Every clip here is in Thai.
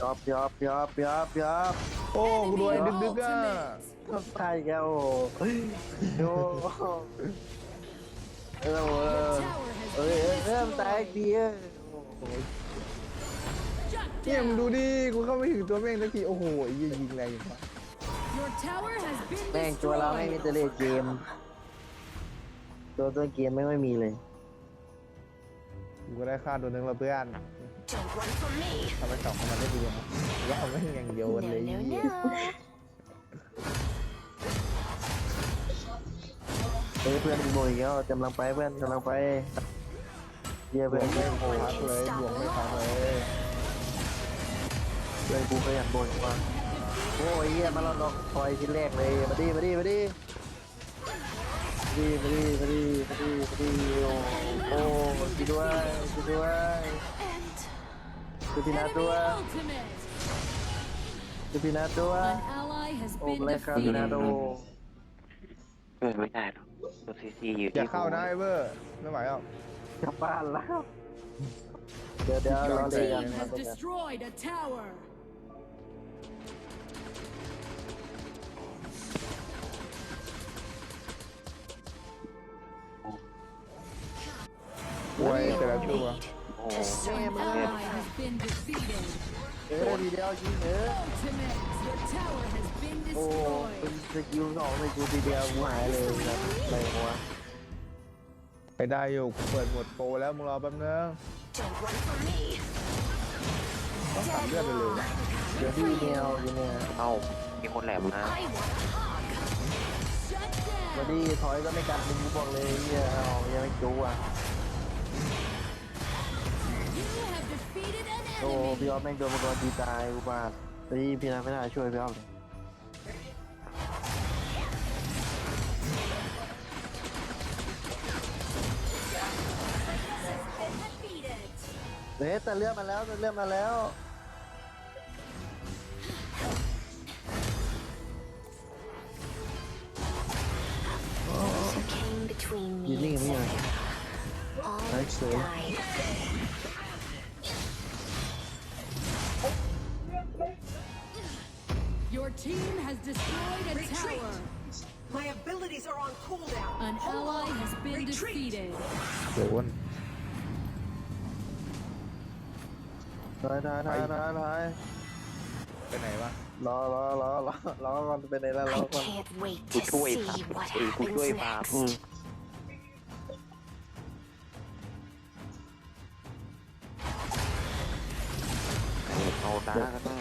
ยอบยอบยอบยอบยอบโอ้กูโดนไอ้ดึกดึกๆอะใช่แกโอ้โอ้เออเออเออเออตายดีเออเนี่ยมึงดูดิกูเข้าไม่ถึงตัวแม่งสักทีโอ้โหไอ้เหี้ยยิงแรงจังวะแม่งตัวเราไม่มีแต่เล่นเกม ตัวตัวเกมไม่ไม่มีเลยกูก็ได้ค่าตัวหนึงและเพื่อน Don't run from me. ทำไมสองคนมันได้ดีวะว่าเอาไม่งอย่างเดียนเลย no, เหี้ย no. เฮ้ยเพื่อนโบยอีกแล้วกำลังไปเพื่อนกำลังไปเยี่ยเพื่อนไม่อนโหพักเลยบวกไม่พักเลยเพื่อนกูก็อยากโบยว่าโอ้ยเยี่ยมาเราลองคอยชิ้นแรกเลยมาดิมาดิมาดิมาดิมาดิมาดิมาดิมาดิโอ้โอ้ช่วยด้วยช่วยด้วย And ช่วยพี่นัทด้วยช่วยพี่นัทด้วย An ally has โอ้ been เลยครับพี่นัท defeated. โอ้เกิดไม่ได้หรอกตัวซีซีอยู่อย่าที่เข้านะไอ้เบอร์ไม่ไหวหรอกกลับบ้านแล้ว เดี๋ยวเดี๋ยวรอ Your เลยกัน team มา has ตรงนั้น destroyed a tower. ป่วยแต่ละตัว โอ้โห to An serve ally has been defeated. เออดีเดียวยิงเออ Ultimate, your tower has been โอ้เป็น destroyed. สกิลสองในกูทีเดียวกูหายเลยนะอะไรวะไปได้อยู่กูเปิดหมดโปรแล้วมึงรอแป๊บนึง Don't run from me. ต้องตัดเลือดไปเลยนะเดี๋ยวพี่เนียวอยู่เนี่ยเอ้ามีคนแหลมนะ I want a hug. Shut วัน down. นี้ถอยก็ไม่กัดมึงกูบอกเลยเฮียเอายังไม่จูอะ โอ้พี่ enemy. ออฟแม่งโดนมังกรตีตายกูบาดเฮ้ยพี่นัทไม่ได้ช่วยพี่ออฟเลยเฮ้ยแต่เลือกมาแล้วแต่เลือกมาแล้ว Those who came between ยืน me นิ่ง and กับพี่หน่อย Sarah all Nice save. Your team has destroyed a Retreat. tower. My abilities are on cooldown. An Hold ally on. has been Retreat. defeated. โดนถอยถอยถอยถอยถอยไปไหนวะรอรอรอรอรอก่อนเป็นไงแล้วรอ I ก่อน can't wait กู to ช่วย see พา what เอ้ยกูช่วย happens พา next. อืมเอาตากันบ้าง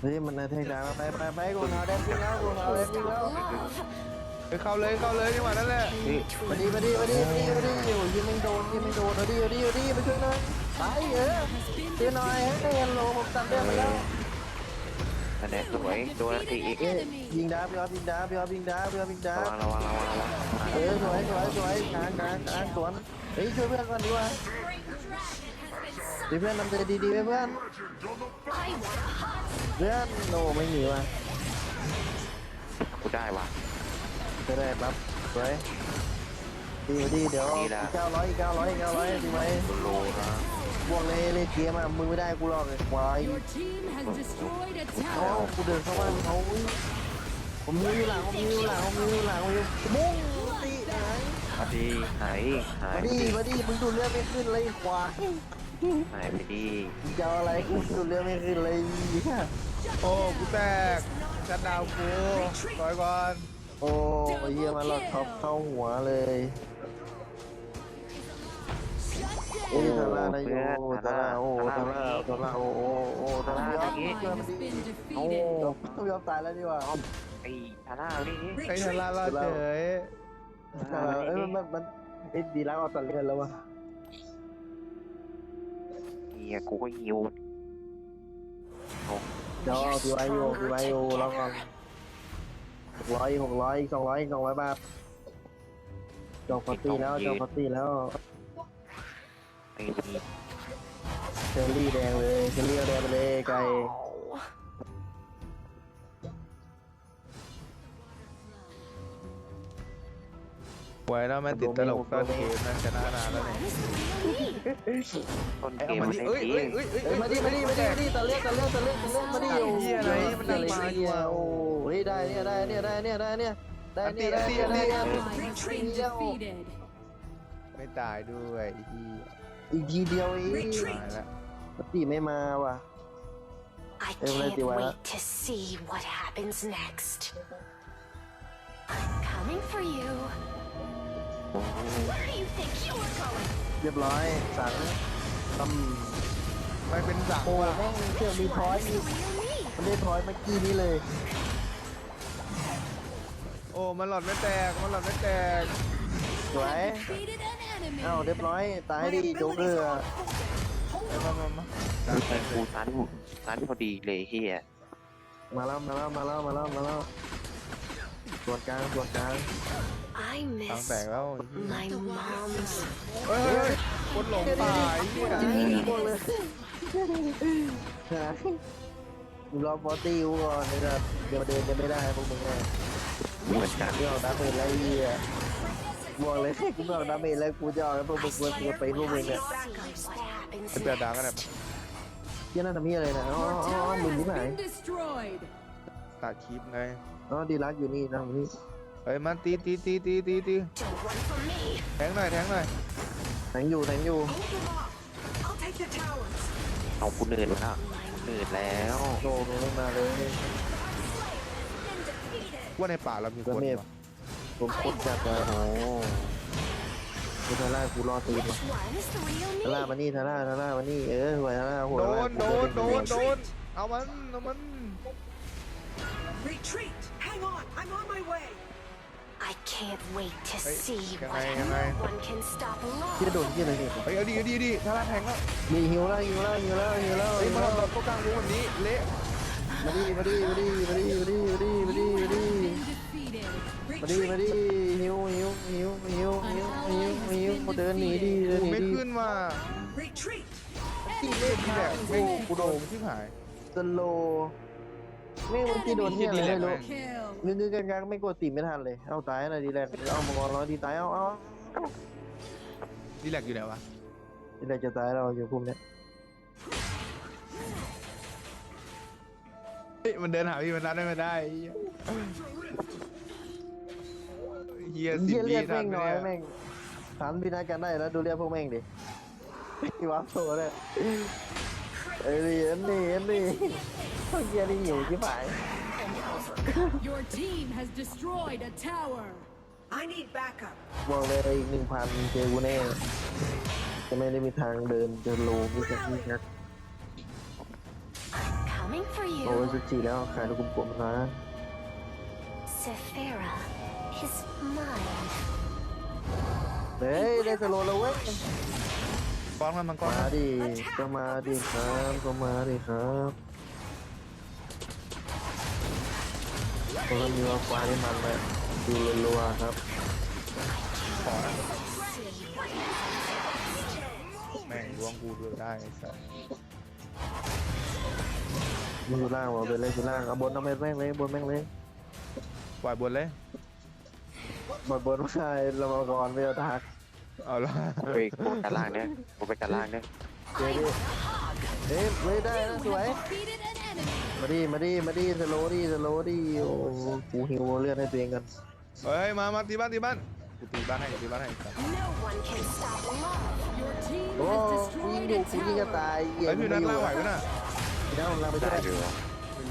เฮ้ยมันในเทคดาวไปไปไปกูเอาแดนวิ่งแล้วกูเอาแดนวิ่งแล้วไปเข้าเลยเข้าเลยนี่หว่านั่นแหละมาดีมาดีมาดีมาดีมาดีอยู่ยิงไม่โดนยิงไม่โดนเอาดีเอาดีเอาดีมาช่วยหน่อยไปเออช่วยหน่อยให้เฮลโลผมตัดเดือนไปแล้วอันเนี้ยสวยโดนตีอีกเอ้ยยิงดาบพี่ออฟยิงดาบพี่ออฟยิงดาบพี่ออฟยิงดาระบวังระวังระวังระวังเออสวยสวยสวยกลางกลางกลางสวนเฮ้ยช่วยเพื่อนก่อนดีกว่า ดีเพื่อนนำใจดีๆไว้เพื่อน I want a hug. เพื่อนโนไม่หนีว่ะกูได้ว่ะ จะได้ปั๊บสวยดีมาดีเดี๋ยวดีอีละกเก้าร้อยอีกเก้าร้อยอีกเก้าร้อยดีไหมโลนะบวกเลยเลยเกมอะมึงไม่ได้กูหรอกไอ้ควาย Your team has destroyed a เขา tower. กูเดินเข้าบ้านเขาอุ๊ยผมมีอยู่หลังผมมีอยู่หลังผมมีอยู่หลังผมมีบุ้งตีหายมาดีหายหายมาดีมาดีมึงดูดเลือดไม่ขึ้นเลยไอ้ควาย หายไปดีมึงจะเอาอะไรกูดูดเลือดไม่ขึ้นเลยเนี่ยโอ้กูแตกชัดดาวกูต่อยก่อนโอ้ยเยี่ยมันหลอดท็อปเข้าหัวเลยโอ้ยทาร่าได้อยู่ทาร่าโอ้ทาร่าทาร่าโอ้โอ้โอ้ทาร่า An ยอม ally เพื่อนมัน has ดี been โอ้ defeated. ยอมตายแล้วดีกว่าไอ้ทาร่านี่ไอ้ทาร่ารอดเฉยเอ้ยมันมันไอ้ดีแล้วเอาตัดเลือดแล้ววะเฮียกูก็หิวเดี๋ยวเอาดีไว้อยู่ดีไว้อยู่แล้วก่อนหกร้อยหกร้อยสองร้อยสองร้อยบาทจองปาร์ตี้แล้วจองปาร์ตี้แล้วไอ้นี่เชอรี่แดงเลยเชอรี่เอาแดงไปเลยไก่ ไว้แล้วแม่ติดตลกต้นเกมนั่นชนะนานแล้วเนี่ยต้นไอ้เกเอามมามันดิได้เอ้ยดีเอ้ยเอ้ยเอ้ยเอ้ยมาดิมาดิมาดิมาดิตะเลียกตะเลียกตะเลียกตะเลียกมาดิโอ้เหี้ยอะไรมันดังมาดีกว่าโอ้เฮ้ยได้เนี่ยได้เนี่ยได้เนี่ยได้เนี่ยได้อันเนี่นี้ยอัได้นนี้เนี่ยอันได้นี้เนี่ย Ally has been defeated. ไม่ตายด้วยไอ้เหี้ยอีกทีเดียวเองตายแล้วปกติไม่มาว่ะ I Em lên can't chị Hoài ạ. wait to see what happens next. I'm coming for you. เรียบร้อยสังตไม่เป็นสังำโอ้ว่ะแม่งเชื่อมีพอยต์มี Real me. มันได้พอยต์เมื่อกี้นี้เลยโอ้มันหลอดไม่แตกมันหลอดไม่แตกสวย Defeated an enemy. เอ้าเรียบร้อยตาย My ดิโจ๊กเกอ abilities ร์ are on cooldown. มามามาไม่ใช่กูตันตันพอดีเลยเฮียมาแล้วมาแล้วมาแล้วมาแล้วมาแล้ว ส่วนกลางส่วนกลาง I สัง miss แตกแล้ว my mom's เฮ้ยเฮ้ยเฮ้ยคนหลงป่าไอ้เหี้ยพวกเลยฮะมึงรอฟอร์ตี้กูก่อนเดี๋ยวเดี๋ยวเดินจะไม่ได้พวกมึงแน่เหมือนกันเดี๋ยวดาเมจไรเหี้ยบอกเลยกูไม่ออกดาเมจแล้วกูจะเอาแล้วพวกมึงควรจะไปพวกมึงเนี่ย see what happens เป็นแบบดังกันแบบเหี้ยนั่นทำเหี้ยอะไรนะอ๋อ Your อ๋อ tower มึงที่ has ไหน been destroyed. ตัดคลิปไง อ๋อดีรักอยู่นี่นะนี่เฮ้ยมันตีตีตีตีตีตี Don't run from me. แทงหน่อยแทงหน่อยแทงอยู่แทงอยู่ Hold them off. I'll take the towers. เอากูเนินแล้วเนินแล้วโดมึงไม่มาเลยว่าในป่าเรามีคนก็เมฟ วะผมโคตรจัดเลยโอ้กูทาร่ากูรอตีน Which one is the real ทาร่า me? มานี่ทาร่าทาร่ามานี่เออหัวทาร่าหัวโดทาร่านโดนโดนโดนเอามันเอามัน Retreat. Hang on. I'm on my way. I can't wait to Ê, see cái what này, cái no này. one can stop ที่โด love. นที่อะไรนี่เฮ้ยเอาดีเอาดีเอาดีถ้าลาแทงแล้วมีหิวแล้วหิวแล้วหิวแล้วหิวแล้วเฮ้ยหิวมาแล้วเราเข้ากลางวงแบบนี้เละมาดิมาดิมาดิมาดิมาดิมาดิมาดิมาดิ Been defeated. มาดิมาดิหิวหิวหิวหิวหิวหิวหิวเดินหนีดิเดินกูหนีไม่ดิขึ้นมา Retreat. ที่เล่นที่แบบไม่กูโดนที่หายสโล ไม่เมื่อกี้โดนที่อะไรไม่รู้ Kill. นึกๆกลางๆไม่กดตีไม่ทันเลย เอาตายหน่อยดีแลนเอามังกรร้อยดีตายเอาเอานี่แหลกอยู่ไหนวะดีแลนจะตายเราอยู่คุมเนี้ยเฮ้ยมันเดินหาพี่มันนัดได้ไม่ได้เฮียสิเยี่ยบีเลือดทัแม่นงไหมน้อยเนี่ยแม่งฐานพินาศกันได้แล้วดูเรียกพวกแม่งดิวับโซ่เลย เอ้ยอันนี้อันนี้พวกเยี่ยนี่หิวที่ฝ่าย Your team has destroyed a tower. I need backup. บอกเลยอีกหนึ่งพันเจอกูแน่จะไม่ได้มีทางเดินเดินโลมีแค่ที่นัก Coming for โอ้ย you. สุจีแล้วขายลูกกลมๆนะ Sephira is mine. เฮ้ยได้สโลแล้วเว้ย ก้อนมันมันก้อนมาดิก็มาดิครับก็มาดิครับก็มีว่าฟ้าที่มันแบบดูรัวๆครับแม่งล้วงกูด้วยได้ไอ้สัสมึงอยู่ล่างวะเป็นเลยอยู่ล่างเอาบนเอาไปแม่งเลยบนแม่งเลยปล่อยบนเลยบนบนไม่ใช่เรามาก่อนไม่เอาทัก เอาละเฮ้ยกูไปกันล่างเนี่ยกูไปกันล่างเนี่ยเจ๊ดิเฮ้ยเฮ้ยได้นะส You วย have defeated an enemy. มาดิมาดิมาดิสโลดิสโลดิโอ้โหกูหิวเลือดให้ตัวเองกันเฮ้ยมามาตีบ้านตีบ้านกูตีบ้านให้กูตีบ้านให้สัส No one can stop love. Your team โอ้ has ยิง destroyed ดู a กูยิงก็ tower. ตายเหี้ยเฮ้ยพี่นัดล่างไหวปะน่ะพี่นัทเราไปช่ได้วยด้วยวะ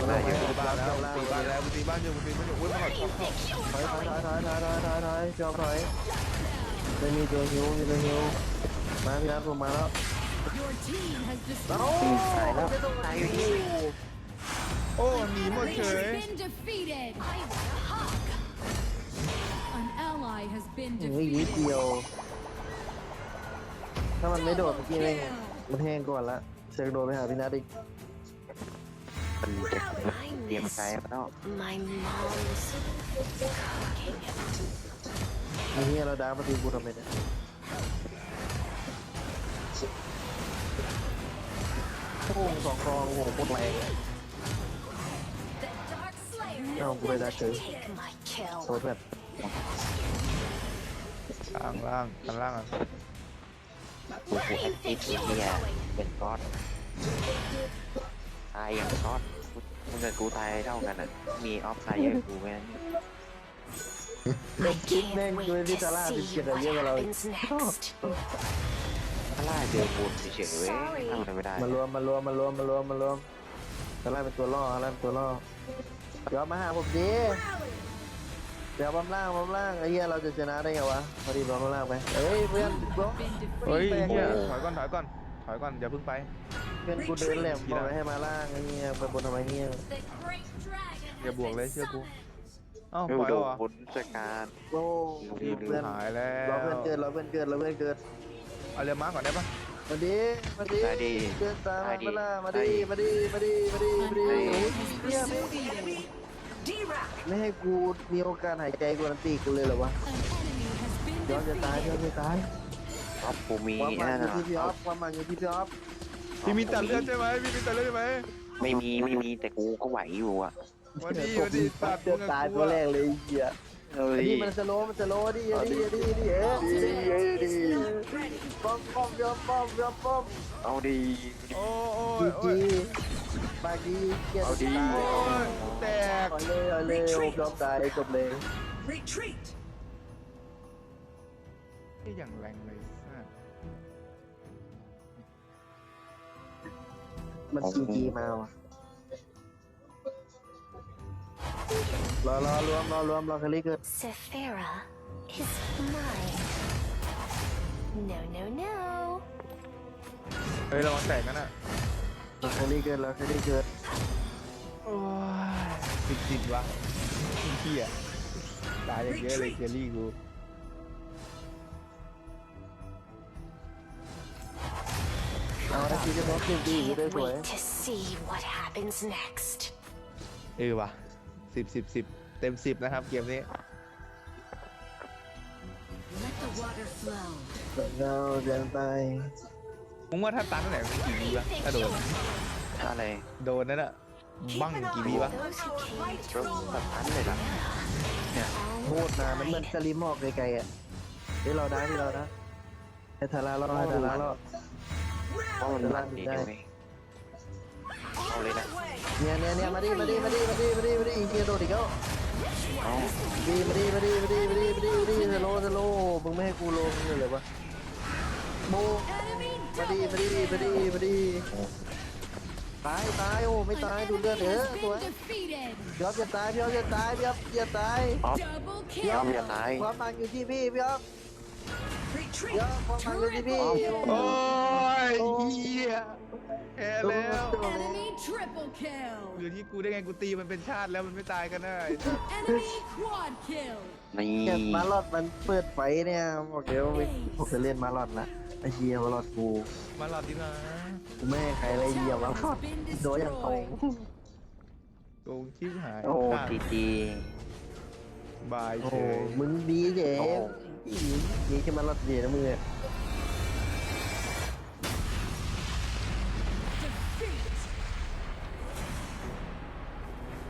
ได้อยู่ตีบ้านแล้วตีบ้านแล้วกูตีบ้านอยู่กูตีบ้านอยู่อุ้ยมันหลอดชอบเข้าถอยถอยถอยถอยถอยถอยถอยถอยจอมถอย ไม่มีตัวหิวมีตัวหิวมาพี่นัทผมมาแล้ว Your team has เอ้า destroyed. ตายแล้วตายอยู่ที่โอ้ หนีหมดเฉย Been defeated. An ally has been เฮ้ยนิด defeated. เดียว ถ้ามันไม่โดดเมื่อกี้เอง Kill. มันแห้งก่อนละเชิงโดดไปหาพี่นัทอีกมันจะเตรียมใจมาแล้ว My mom's cooking. มีเฮียเราดามาตีกูทำไมเนี่ยโอ้โหสองกองโอ้โหโคตรแรง The Dark Slayer เอ้ากูไปดักเฉย take my kill. โคตรแบบล่างล่างกันล่างอะกูกูแอคทีฟไอ้เฮียเป็นก๊อตตายอย่างก๊อตกูมึงกับกูตายเท่ากันอะ มีออฟ ตายเยอะกว่ากูแม่ง I Neng, can't gue wait di to salah habis see kita what dia kalau- happens next. ถ้าล่าเจอกูเฉยๆเว้ยทำอะไรไม่ได้มารวมมารวมมารวมมารวมมารวมตอนแรกเป็นตัวล่อตอนแรกเป็นตัวล่อเดี๋ยวมาหาผมดิ Rally! เดี๋ยวบอมล่างบอมล่างไอ้เหี้ยเราจะชนะได้ไงวะพอดีบอมล่างไปเฮ้ยเพื่อนบอมเฮ้ยแปลกเฮียเลยถอยก่อนถอยก่อนถอยก่อนอย่าเพิ่งไปเพื่อนกูเดินแหลมบอกให้มาล่างไอ้เหี้ยไปบนทำไมเงี้ย The great dragon อย่าบวกเลยเชื่อกู เอ้าเฮ้ยปล่อยโดแล้วนเหรอผลจัดการโอ้ทีมเพื่อนหายแล้เราวเพื่อนเกิดเราเพื่อนเกิดเราเพื่อนเกิดเอาเรือม้าก่อนได้ปะมาดิมาดิได้ดิเกิดตามได้ดิมาล่ามาได้ดิดิมาดิมาดิมาดิมาดิได้ดิโอ้ยเหี้ยไม่ Enemy D-Rack! ไม่ให้กูมีโอกาสหายใจกูนันตีกูเลยเหรอวะ An enemy has been ย้อนจะตายย้อน defeated. จะตายออฟกูมีความหมันนั่นอยู่น่ะที่พี่ออฟความหมันอยู่ที่พี่ออฟพี่มีตัดเลือดใช่ไหมพี่มีตัดเลือดใช่ไหมไม่มีไม่มีแต่กูก็ไหวอยู่อะ วันนี้วันนี้ตัดเจอตายตัวแรกเลยไอ้เหี้ยเอ้ยอันนี้มันสโลว์มันสโลว์ดิอันนี้อันนี้อันนี้เอ๊ะดิเอ๊ะดิป้อมป้อมยอมป้อมยอมป้อมเอาดีโอ้โอ้จียโอ้จียปากีเกียรเอาดิตายโอ้ยแตก เอาเลยเอาเลยโอ้ยอมตายจบเลย Retreat! นี่อย่างแรงเลยสัสมันจีจีมาว่ะ รอรอรวมรอรวมรอคลิกเกิด Sephira is mine. No, no, no. เฮ้ยระวังแตกนั่นน่ะรอคลิกเกิดรอคลิกเกิดโอ้ยติดติดวะเฮียตายอย่างเยอะเลยเจลลี่กูเอาไอ้ทีจะบล็อกทีมดีอยู่ Can't ได้สวย wait to see what happens next. เออว่ะ สิบสิบสิบเต็มสิบนะครับ เกมนี้ Let the water flow. เราเดินไปมึงว่าถ้าตันตั้งแต่มันกี่วีวะถ้าโดน อะไรโดนนั่นอะบังกี่วีวะ Those who came รถสตันเลยล่ะโคตรนานมันเหมือนสลิมออกไกลๆอะเฮ้ยเราได้ที่เราได้ให้ทาราเราให้ทาราเรา เพราะมันลั่นดีเดียวไงเอาเลยนะ เนี่ยเนี่ยเนี่ยมาดิมาดิมาดิมาดิมาดิมาดิอีเกียโดดอีกแล้วเอาดีมาดิมาดิมาดิมาดิมาดิมาดิสโลสโลมึงไม่ให้กูลงเลยเหรอวะโบ Enemy มาดิ double มาดิมาดิ kill. มาดิตายตายโอ้ไม่ตายดูเลือดเออ Has ตัว been defeated. พี่อ๊อฟอย่าตายพี่อ๊อฟอย่าตายพี่อ๊อฟอย่าตายออฟ Double พี่ออฟ kill. อย่าตายความมันอยู่ที่พี่พี่อ๊อฟ Retreat! พี่อ๊อฟความมันอยู่ที่พี่โอ้ยเฮียแพ้แล้ว Enemy triple kill. หรือที่กูได้ไงกูตีมันเป็นชาติแล้วมันไม่ตายกันได้ Enemy quad kill. นี่เนี่ยมาลอดมันเปิดไฟเนี่ยบอกเดี๋ยวผมจะเล่นมาลอดละไอ้เหี้ยมาลอดกูมาหลอดดีนะกูไม่ให้ใครเลยเหยียบมาลอดโดนอย่างตรง โกงชิบหายโอ้จีจีบายโอ้เฉโหยมึงดีเจ๋โอ้ ดีแค่มารถดเดียนะมือ